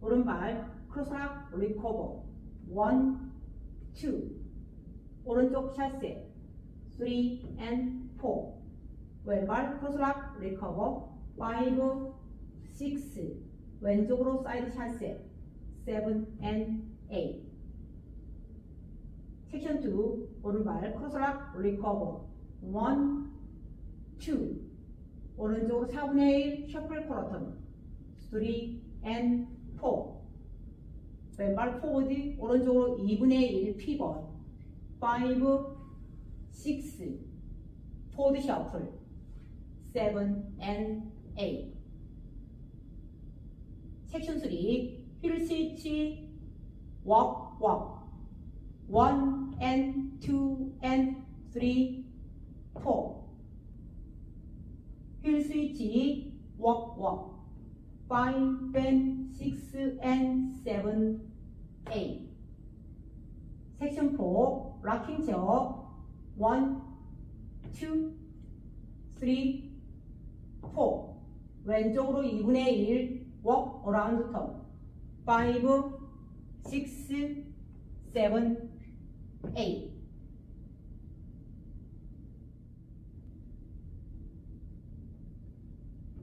오른발 크로스락 리커버. 1, 2 오른쪽 샷세. 3 and 4 왼발 크로스락 리커버. 5, 6 왼쪽으로 사이드 샷세. 7 and 8 섹션 2 오른발 크로스락 리커버. 1, 2 오른쪽으로 4분의 1 셔플 코러턴 3 and 4 왼발 포워드 오른쪽으로 2분의 1 피벗 5, 6 포워드 셔플. 7 and 8 섹션 3힐 스위치 walk walk. 1 and 2 and 3 4힐 스위치 walk walk 5 and 6 and 7 8 섹션 4 락킹 제어 1 2 3 4 왼쪽으로 2분의 1 walk around turn 5 6 7 8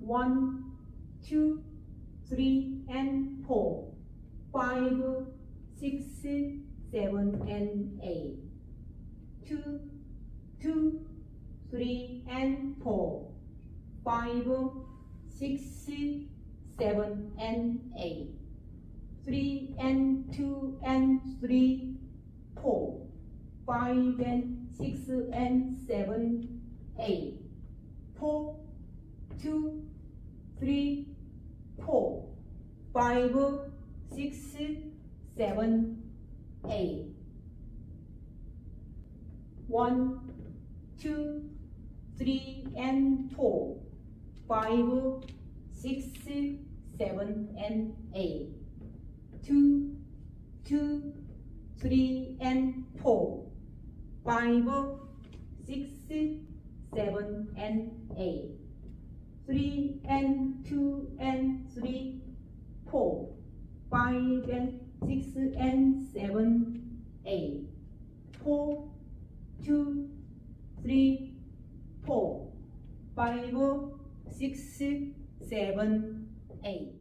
1 2 3 and 4 5 6 7 and 8 2 2 3 and 4 5 6 7 and 8 3 and 2 and 3 4 5 and 6 and 7 8 4 2 3 4 5 6 7 8 1 2 3 and 4 5 6 7 and 8 2 2 3 and 4 5 6 7 and 8 3 and 2 and 3 4 5 and 6 and 7 8 4 2 3 4 5 6 7 8